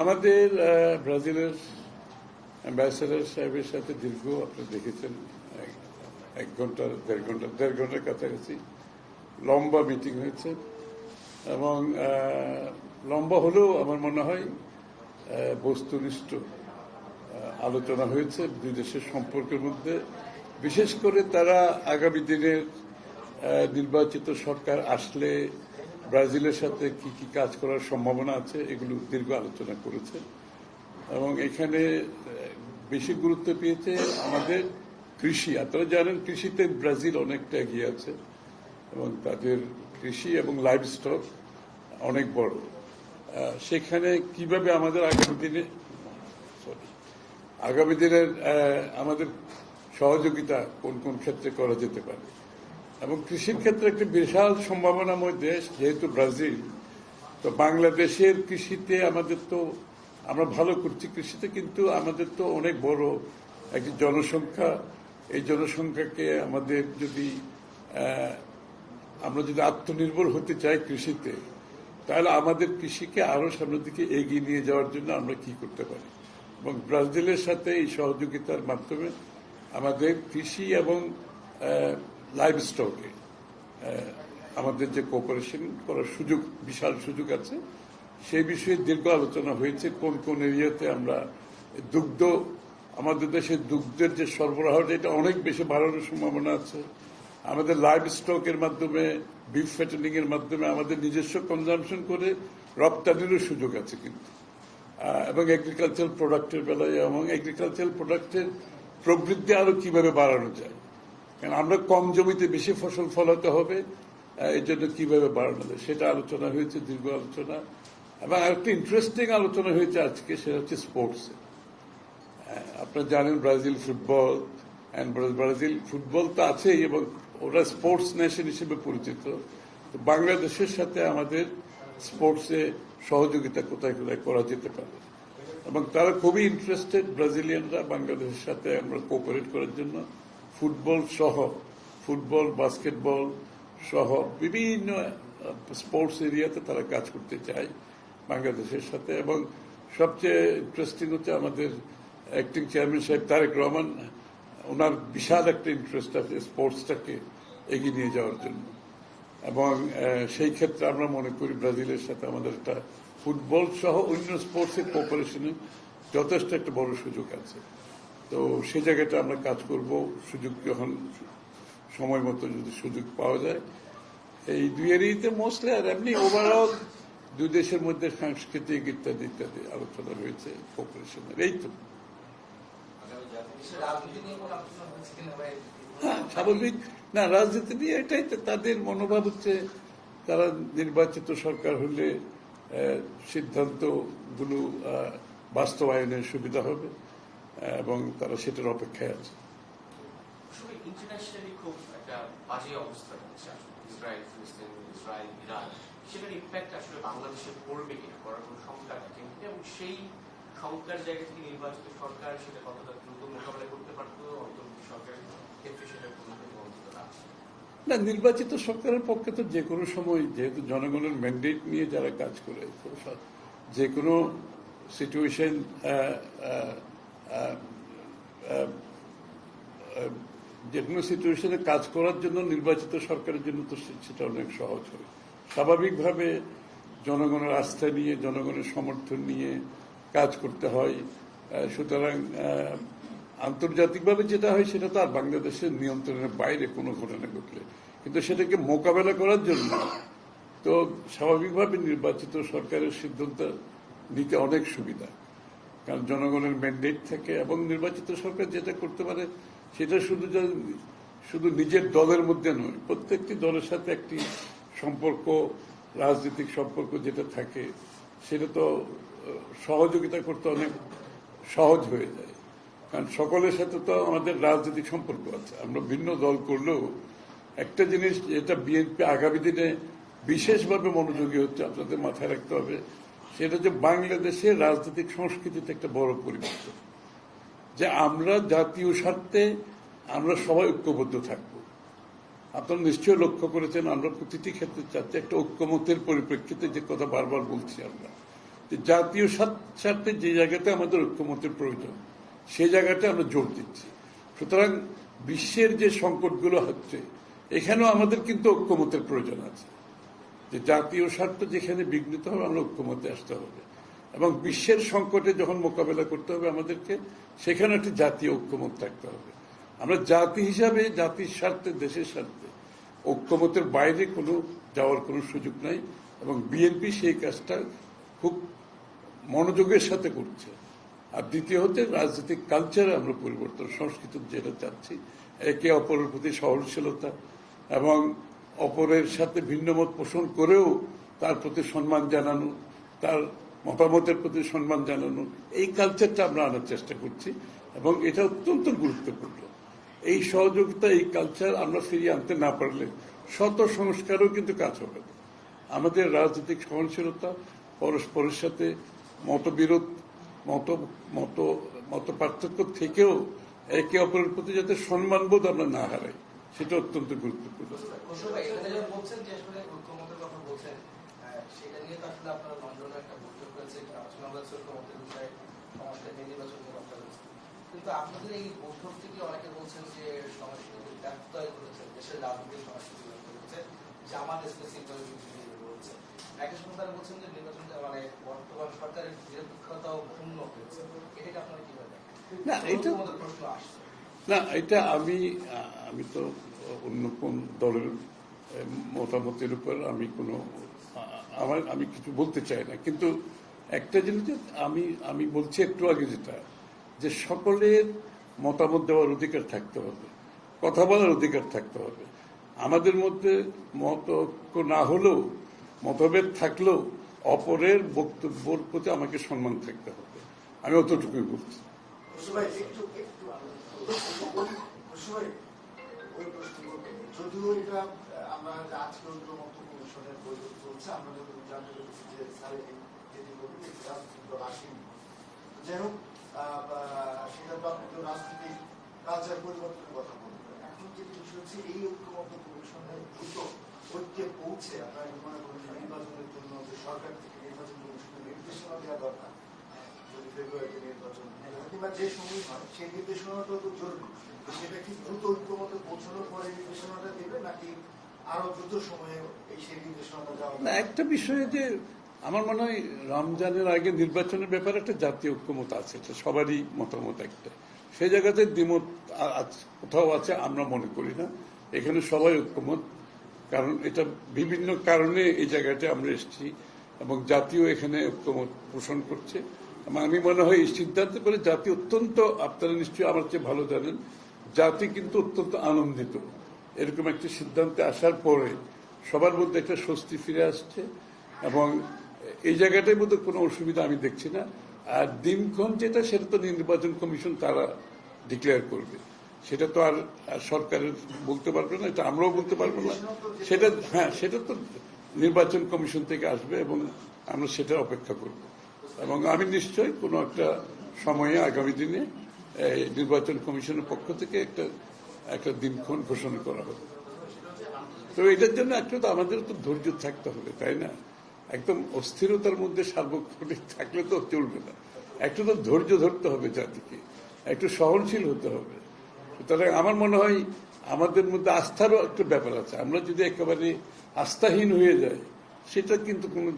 আমাদের ব্রাজিলের অ্যাম্বাসেডার সাহেবের সাথে দীর্ঘ, আপনি দেখেছেন, এক ঘণ্টা, দেড় ঘণ্টা, দেড় ঘণ্টার কাছাকাছি লম্বা মিটিং হয়েছে এবং লম্বা হলেও আমার মনে হয় বস্তুনিষ্ঠ আলোচনা হয়েছে দুই দেশের সম্পর্কের মধ্যে। বিশেষ করে তারা আগামী দিনের নির্বাচিত সরকার আসলে ব্রাজিলের সাথে কি কি কাজ করার সম্ভাবনা আছে এগুলো দীর্ঘ আলোচনা করেছে। এবং এখানে বেশি গুরুত্ব পেয়েছে আমাদের কৃষি। আপনারা জানেন কৃষিতে ব্রাজিল অনেকটা এগিয়ে আছে এবং তাদের কৃষি এবং লাইভ স্টক অনেক বড়। সেখানে কীভাবে আমাদের আগামী দিনে sorry, আগামী দিনের আমাদের সহযোগিতা কোন কোন ক্ষেত্রে করা যেতে পারে? এবং কৃষির ক্ষেত্রে একটি বিশাল সম্ভাবনাময় দেশ, যেহেতু ব্রাজিল, তো বাংলাদেশের কৃষিতে আমাদের তো, আমরা ভালো করছি কৃষিতে, কিন্তু আমাদের তো অনেক বড় একটি জনসংখ্যা। এই জনসংখ্যাকে আমাদের যদি আমরা যদি আত্মনির্ভর হতে চাই কৃষিতে, তাহলে আমাদের কৃষিকে আরও সামনের দিকে এগিয়ে নিয়ে যাওয়ার জন্য আমরা কি করতে পারি? এবং ব্রাজিলের সাথে এই সহযোগিতার মাধ্যমে আমাদের কৃষি এবং লাইভ স্টকে আমাদের যে কোঅপারেশন করার সুযোগ, বিশাল সুযোগ আছে, সেই বিষয়ে দীর্ঘ আলোচনা হয়েছে, কোন কোন এরিয়াতে আমরা দুগ্ধ, আমাদের দেশে দুগ্ধের যে সরবরাহ এটা অনেক বেশি বাড়ানোর সম্ভাবনা আছে। আমাদের লাইভ স্টকের মাধ্যমে বিফ ফ্যাটেনিং এর মাধ্যমে আমাদের নিজস্ব কনজামশন করে রপ্তানিরও সুযোগ আছে কিন্তু। এবং এগ্রিকালচার প্রোডাক্টের বেলায় এবং এগ্রিকালচার প্রোডাক্টের প্রবৃদ্ধি আরও কীভাবে বাড়ানো যায়। কারণ আমরা কম জমিতে বেশি ফসল ফলাতে হবে এই জন্য কীভাবে বাড়ানো যায় সেটা আলোচনা হয়েছে, দীর্ঘ আলোচনা। এবং আরেকটা ইন্টারেস্টিং আলোচনা হয়েছে আজকে, সেটা হচ্ছে স্পোর্টসে আপনারা জানেন ব্রাজিল ফুটবল ব্রাজিল ফুটবল তো আছেই এবং ওরা স্পোর্টস নেশন হিসেবে পরিচিত। তো বাংলাদেশের সাথে আমাদের স্পোর্টসে সহযোগিতা কোথায় কোথায় করা যেতে পারে? এবং তারা খুবই ইন্টারেস্টেড ব্রাজিলিয়ানরা বাংলাদেশের সাথে আমরা কোঅপারেট করার জন্য। ফুটবল সহ, ফুটবল, বাস্কেটবল সহ বিভিন্ন স্পোর্টস এরিয়াতে তারা কাজ করতে চায় বাংলাদেশের সাথে। এবং সবচেয়ে ইন্টারেস্টিং হচ্ছে আমাদের অ্যাক্টিং চেয়ারম্যান সাহেব তারেক রহমান, ওনার বিশাল একটা ইন্টারেস্ট আছে স্পোর্টসটাকে এগিয়ে নিয়ে যাওয়ার জন্য। এবং সেই ক্ষেত্রে আমরা মনে করি ব্রাজিলের সাথে আমাদের একটা ফুটবল সহ অন্য স্পোর্টসের কোঅপারেশনে যথেষ্ট একটা বড় সুযোগ আছে। তো সে জায়গাটা আমরা কাজ করব, সুযোগ যখন, সময় মতো যদি সুযোগ পাওয়া যায়। এই দুই এরিয়াতে মোস্টলি আর এমনি ওভারঅল দুই দেশের মধ্যে সাংস্কৃতিক ইত্যাদি ইত্যাদি আলোচনা রয়েছে কোঅপারেশনের এই তো। হ্যাঁ স্বাভাবিক। না, রাজনীতি নিয়ে এটাই তো তাদের মনোভাব হচ্ছে, তারা নির্বাচিত সরকার হলে সিদ্ধান্তগুলো বাস্তবায়নের সুবিধা হবে। এবং তারা সেটার অপেক্ষায় আছে। না। নির্বাচিত সরকারের পক্ষে তো যে কোনো সময় যেহেতু জনগণের ম্যান্ডেট নিয়ে যারা কাজ করে যে কোনো সিচুয়েশন যে কোনো সিচুয়েশনে কাজ করার জন্য নির্বাচিত সরকারের জন্য তো সেটা অনেক সহজ হয়। স্বাভাবিকভাবে জনগণের আস্থা নিয়ে, জনগণের সমর্থন নিয়ে কাজ করতে হয়। সুতরাং আন্তর্জাতিকভাবে যেটা হয় সেটা তো আর বাংলাদেশের নিয়ন্ত্রণের বাইরে কোনো ঘটনা ঘটলে। কিন্তু সেটাকে মোকাবেলা করার জন্য তো স্বাভাবিকভাবে নির্বাচিত সরকারের সিদ্ধান্ত নিতে অনেক সুবিধা। কারণ জনগণের ম্যান্ডেট থাকে এবং নির্বাচিত সরকার যেটা করতে পারে সেটা শুধু শুধু নিজের দলের মধ্যে নয়, প্রত্যেকটি দলের সাথে একটি সম্পর্ক, রাজনৈতিক সম্পর্ক যেটা থাকে, সেটা তো সহযোগিতা করতে অনেক সহজ হয়ে যায়। কারণ সকলের সাথে তো আমাদের রাজনৈতিক সম্পর্ক আছে। আমরা ভিন্ন দল করলেও একটা জিনিস যেটা বিএনপি আগামী দিনে বিশেষভাবে মনোযোগী হচ্ছে, আপনাদের মাথায় রাখতে হবে সেটা হচ্ছে বাংলাদেশের রাজনৈতিক সংস্কৃতিতে একটা বড় পরিবর্তন। যে আমরা জাতীয় স্বার্থে আমরা সবাই ঐক্যবদ্ধ থাকব। আপনারা নিশ্চয়ই লক্ষ্য করেছেন, আমরা প্রতিটি ক্ষেত্রে চাচ্ছি একটা ঐক্যমতের পরিপ্রেক্ষিতে যে কথা বারবার বলছি আমরা, যে জাতীয় স্বার্থ- যে জায়গাতে আমাদের ঐক্যমতের প্রয়োজন, সে জায়গাতে আমরা জোর দিচ্ছি। সুতরাং বিশ্বের যে সংকটগুলো হচ্ছে, এখানেও আমাদের কিন্তু ঐক্যমতের প্রয়োজন আছে। যে জাতীয় স্বার্থ যেখানে বিঘ্নিত হবে, আমরা ঐক্যমতে আসতে হবে। এবং বিশ্বের সংকটে যখন মোকাবেলা করতে হবে আমাদেরকে, সেখানে একটি জাতীয় ঐক্যমত থাকতে হবে। আমরা জাতি হিসাবে, জাতির স্বার্থে, দেশের স্বার্থে ঐক্যমতের বাইরে কোনো যাওয়ার কোনো সুযোগ নাই এবং বিএনপি সেই কাজটা খুব মনোযোগের সাথে করছে। আর দ্বিতীয় হচ্ছে রাজনৈতিক কালচারে আমরা পরিবর্তন সংস্কৃতি যেটা চাচ্ছি একে অপরের প্রতি সহনশীলতা এবং অপরের সাথে ভিন্নমত পোষণ করেও তার প্রতি সম্মান জানানো, তার মতামতের প্রতি সম্মান জানানো, এই কালচারটা আমরা আনার চেষ্টা করছি এবং এটা অত্যন্ত গুরুত্বপূর্ণ। এই সহযোগিতা, এই কালচার আমরা ফিরিয়ে আনতে না পারলে শত সংস্কারও কিন্তু কাজ হবে না। আমাদের রাজনৈতিক সহনশীলতা, পরস্পরের সাথে মতবিরোধ, মত মত মত পার্থক্য থেকেও একে অপরের প্রতি যাতে সম্মানবোধ আমরা না হারাই। সেটা অত্যন্ত গুরুত্বপূর্ণ। কিন্তু আপনাদের এই বৈঠক থেকে অনেকে বলছেন যে সংস্কৃতি দেশের রাজনৈতিক সংস্কৃতি ব্যত্যয় ঘটেছে জামাত স্পেসিফিকভাবে বলছে একই সঙ্গে তারা বলছেন যে নির্বাচনটা মানে বর্তমান সরকারের নিরপেক্ষতাও ক্ষুণ্ণ হয়েছে এটাকে আপনারা কীভাবে দেখেন? না, এটা- প্রশ্ন আসছে না, এটা আমি আমি তো অন্য কোন দলের মতামতের উপর আমি কোনো আমার, আমি কিছু বলতে চাই না। কিন্তু একটা জিনিস আমি আমি বলছি একটু আগে যেটা, যে সকলের মতামত দেওয়ার অধিকার থাকতে হবে, কথা বলার অধিকার থাকতে হবে। আমাদের মধ্যে মত না হলেও, মতভেদ থাকলেও অপরের বক্তব্যের প্রতি আমাকে সম্মান থাকতে হবে। আমি অতটুকুই বলছি। সবাই ওই প্রশ্ন যদিও যেটি তো রাজনৈতিক কালচার পরিবর্তনের কথা বলবেন এখন যে বিষয় হচ্ছে এই ঐক্যমত কমিশনের দ্রুত ঐক্যে পৌঁছে আপনারা মনে করেন নির্বাচনের জন্য সরকার থেকে নির্বাচন নির্দেশনা দেওয়া দরকার। একটা বিষয়ে যে আমার মনে হয় রমজানের আগে নির্বাচনের ব্যাপারে একটা জাতীয় ঐক্যমত আছে সবারই মতামত একটা। সেই জায়গাতে দ্বিমত কোথাও আছে, আমরা মনে করি না। এখানে সবাই ঐক্যমত, কারণ এটা বিভিন্ন কারণে এই জায়গাটা আমরা এসেছি এবং জাতীয় এখানে ঐক্যমত পোষণ করছে। আমি মনে হয় এই সিদ্ধান্তে করে জাতি অত্যন্ত, আপনারা নিশ্চয়ই আমার চেয়ে ভালো জানেন, জাতি কিন্তু অত্যন্ত আনন্দিত। এরকম একটা সিদ্ধান্তে আসার পরে সবার মধ্যে একটা স্বস্তি ফিরে আসছে এবং এই জায়গাটার মধ্যে কোনো অসুবিধা আমি দেখছি না। আর দিনক্ষণ যেটা, সেটা তো নির্বাচন কমিশন তারা ডিক্লেয়ার করবে। সেটা তো আর সরকারের বলতে পারবে না, এটা আমরাও বলতে পারব না। সেটা হ্যাঁ সেটা তো নির্বাচন কমিশন থেকে আসবে এবং আমরা সেটা অপেক্ষা করব। এবং আমি নিশ্চয়ই কোনো একটা সময়ে, আগামী দিনে, এই নির্বাচন কমিশনের পক্ষ থেকে একটা একটা দিনক্ষণ ঘোষণা করা হবে। তো এটার জন্য একটু তো আমাদের তো ধৈর্য থাকতে হবে, তাই না? একদম অস্থিরতার মধ্যে সার্বক্ষণিক থাকলে তো চলবে না। একটু তো ধৈর্য ধরতে হবে জাতিকে, একটু সহনশীল হতে হবে। সুতরাং আমার মনে হয় আমাদের মধ্যে আস্থারও একটা ব্যাপার আছে। আমরা যদি একেবারে আস্থাহীন হয়ে যাই, সেটা কিন্তু কোনো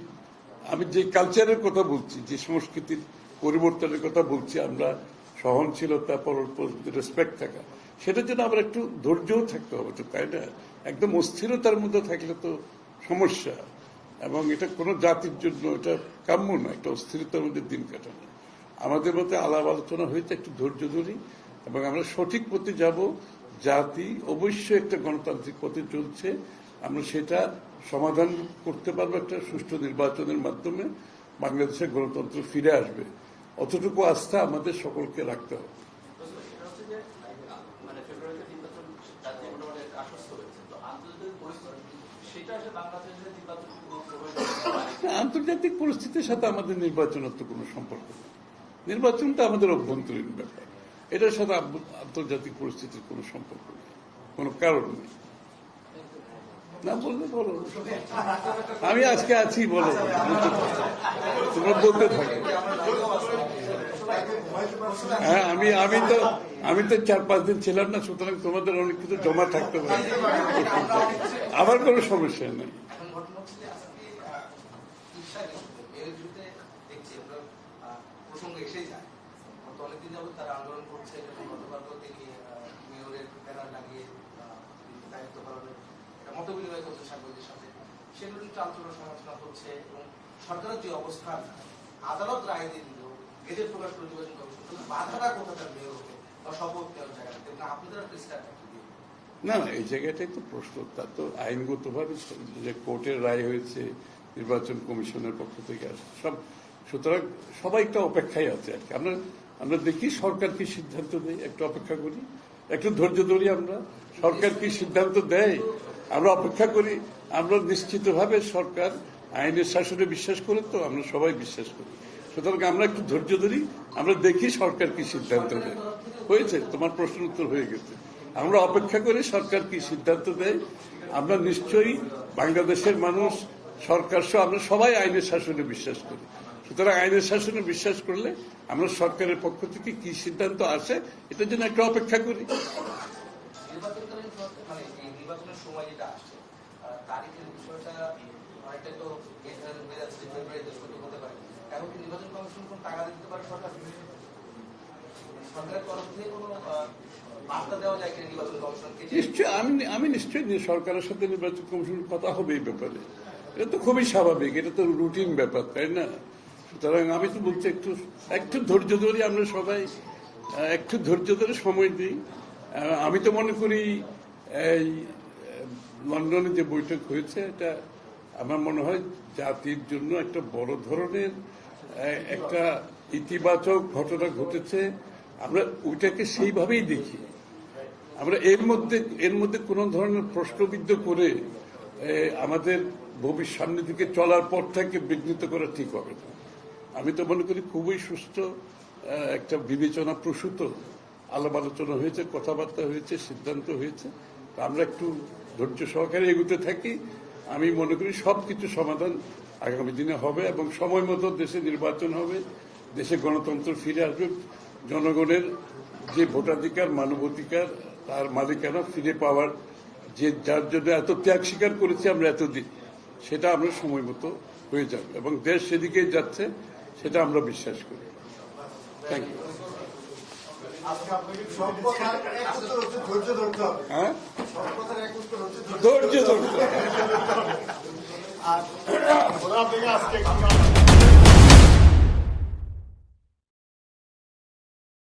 আমি যে কালচারের কথা বলছি, যে সংস্কৃতির পরিবর্তনের কথা বলছি, আমরা সহনশীলতা পরস্পর রেসপেক্ট থাকা, সেটার জন্য আবার একটু ধৈর্যও থাকতে হবে তো, তাই না? একদম অস্থিরতার মধ্যে থাকলে তো সমস্যা। এবং এটা কোনো জাতির জন্য এটা কাম্য না, একটা অস্থিরতার মধ্যে দিন কাটানো। আমাদের মধ্যে আলাপ আলোচনা হয়েছে, একটু ধৈর্য ধরি, এবং আমরা সঠিক পথে যাব। জাতি অবশ্যই একটা গণতান্ত্রিক পথে চলছে। আমরা সেটা সমাধান করতে পারব একটা সুষ্ঠু নির্বাচনের মাধ্যমে বাংলাদেশের গণতন্ত্র ফিরে আসবে। অতটুকু আস্থা আমাদের সকলকে রাখতে হবে। মানে না, আন্তর্জাতিক পরিস্থিতির সাথে আমাদের নির্বাচনের তো কোনো সম্পর্ক নেই। নির্বাচনটা আমাদের অভ্যন্তরীণ ব্যাপার। এটার সাথে আন্তর্জাতিক পরিস্থিতির কোনো সম্পর্ক নেই কোনো কারণ নেই। না বললে বলো। আমি আজকে আছি, বলো। তোমরা বলতে থাকো। হ্যাঁ আমি আমি তো আমি তো চার পাঁচ দিন ছিলাম না, সুতরাং তোমাদের অনেক কিছু জমা থাকতে পারে। আমার কোনো সমস্যা নেই। তারা আন্দোলন করছে সেগুলো নিয়ে আলোচনা সমালোচনা হচ্ছে এবং সরকারের যে অবস্থান, আদালত রায় দিয়ে দিল গেজেট প্রকাশ করে নির্বাচন কমিশন বাধাটা কোথাকার মেয়র হবে বা শপথ নেওয়ার জায়গাটা এবং আপনাদের একটা না না, এই জায়গাটাই তো প্রশ্ন। তা তো আইনগতভাবে যে কোর্টের রায় হয়েছে, নির্বাচন কমিশনের পক্ষ থেকে সব, সুতরাং সবাই একটা অপেক্ষায় আছে আর কি। আমরা আমরা দেখি সরকার কি সিদ্ধান্ত দেয়, একটু অপেক্ষা করি। একটু ধৈর্য ধরি আমরা। সরকার কি সিদ্ধান্ত দেয়, আমরা অপেক্ষা করি। আমরা নিশ্চিতভাবে সরকার, আইনের শাসনে বিশ্বাস করে তো, আমরা সবাই বিশ্বাস করি। সুতরাং আমরা একটু ধৈর্য ধরি, আমরা দেখি সরকার কি সিদ্ধান্ত দেয় হয়েছে, তোমার প্রশ্ন উত্তর হয়ে গেছে। আমরা অপেক্ষা করি সরকার কি সিদ্ধান্ত দেয় আমরা নিশ্চয়ই বাংলাদেশের মানুষ, সরকার সহ আমরা সবাই আইনের শাসনে বিশ্বাস করি। সুতরাং আইনের শাসনে বিশ্বাস করলে আমরা সরকারের পক্ষ থেকে কি সিদ্ধান্ত আসে, এটার জন্য একটা অপেক্ষা করি। মানে নির্বাচনের সময় যেটা আসছে তারিখের বিষয়টা অনেকটা তো যাচ্ছে শুরু হতে পারে। এখন কি নির্বাচন কমিশন কোন টাকা দিতে পারে সরকার? সরকারের তরফ থেকে কোনো আমি নিশ্চয়ই সরকারের সাথে নির্বাচন কথা হবে এই ব্যাপারে। এটা তো খুবই স্বাভাবিক, এটা তো রুটিন ব্যাপার, তাই না? সুতরাং আমি তো বলছি একটু একটু ধৈর্য ধরে আমরা সবাই একটু ধৈর্য ধরে সময় দিই। আমি তো মনে করি, এই লন্ডনে যে বৈঠক হয়েছে, এটা আমার মনে হয় জাতির জন্য একটা বড় ধরনের একটা ইতিবাচক ঘটনা ঘটেছে। আমরা ওইটাকে সেইভাবেই দেখি। আমরা এর মধ্যে এর মধ্যে কোনো ধরনের প্রশ্নবিদ্ধ করে আমাদের ভবিষ্যৎ সামনের দিকে চলার পথটাকে বিঘ্নিত করা ঠিক হবে না। আমি তো মনে করি খুবই সুস্থ একটা বিবেচনা প্রসূত আলাপ আলোচনা হয়েছে, কথাবার্তা হয়েছে, সিদ্ধান্ত হয়েছে। আমরা একটু ধৈর্য সহকারে এগুতে থাকি। আমি মনে করি সব কিছু সমাধান আগামী দিনে হবে এবং সময় মতো দেশে নির্বাচন হবে, দেশে গণতন্ত্র ফিরে আসবে, জনগণের যে ভোটাধিকার, মানবাধিকার, তার মালিকানা ফিরে পাওয়ার যে, যার জন্য এত ত্যাগ স্বীকার করেছি আমরা এতদিন, সেটা আমরা সময় মতো হয়ে যাবে এবং দেশ সেদিকে যাচ্ছে, সেটা আমরা বিশ্বাস করি। থ্যাংক ইউ আজকে আপনাকে সব কথার এক উত্তর হচ্ছে ধৈর্য ধরতে হবে।